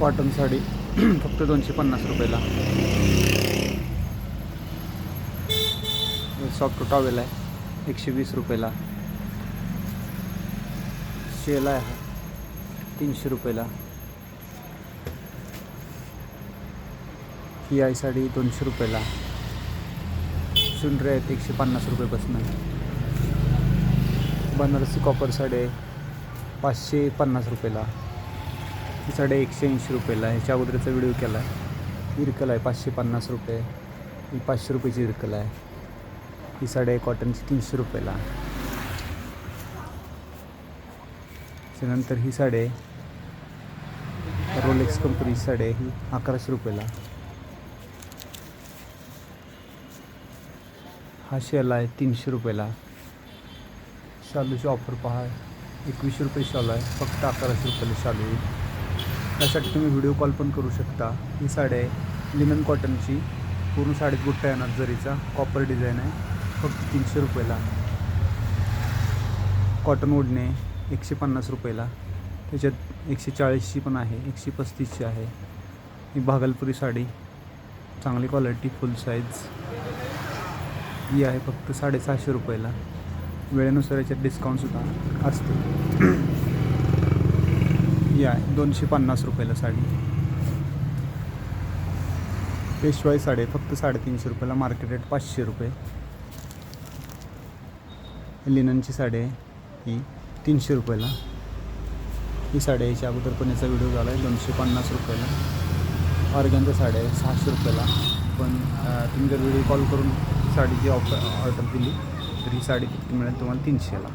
Cotton sari फक्त दोनशे पन्नास रुपयाला. सॉफ्ट टॉवेल आहे एकशे वीस रुपयाला. शेल आहे हा तीनशे रुपयाला. ही आहे साडी दोनशे रुपयाला. चुनरे आहेत एकशे पन्नास रुपयेपासून. बनारसी कॉपर साडी आहे पाचशे पन्नास रुपयाला. ही साडे एकशे ऐंशी रुपयाला आहे. ह्याच्या अगोदरचा व्हिडिओ केला आहे. इरकल आहे पाचशे पन्नास रुपये. ही पाचशे रुपयाची इरकल आहे. ही साडे कॉटनची तीनशे रुपयाला त्याच्यानंतर ही साडे रोलेक्स कंपनीची साडे ही अकराशे रुपयाला हा शेल आहे तीनशे रुपयाला शालूची ऑफर पहा एकवीसशे रुपये शालू आहे. फक्त अकराशे रुपयाला शालू आहे. त्यासाठी तुम्ही व्हिडिओ कॉल पण करू शकता. ही साडी आहे लिनन कॉटनची पूर्ण साडीत गुट्टा येणार जरीचा. कॉपर डिझाईन आहे. फक्त तीनशे रुपयाला. कॉटन ओढणे एकशे पन्नास रुपयाला. त्याच्यात एकशे चाळीसची पण आहे एकशे पस्तीसची आहे. ही भागलपुरी साडी. चांगली क्वालिटी फुल साईज ही आहे फक्त साडेसहाशे रुपयाला. वेळेनुसार याच्यात डिस्काउंटसुद्धा असते. ही आहे दोनशे पन्नास रुपयाला साडी. पेशवाई साडी आहे, फक्त साडेतीनशे रुपयाला मार्केट रेट पाचशे रुपये. लिननची साडी आहे ही तीनशे रुपयाला. ही साडी याच्या अगोदर पण याचा व्हिडिओ झाला आहे दोनशे पन्नास रुपयाला. ऑर्गॅनच्या साड्या आहे सहाशे रुपयाला. पण तुम्ही जर व्हिडिओ कॉल करून साडीची ऑफर ऑर्डर दिली तर ही साडी किती मिळेल तुम्हाला तीनशेला.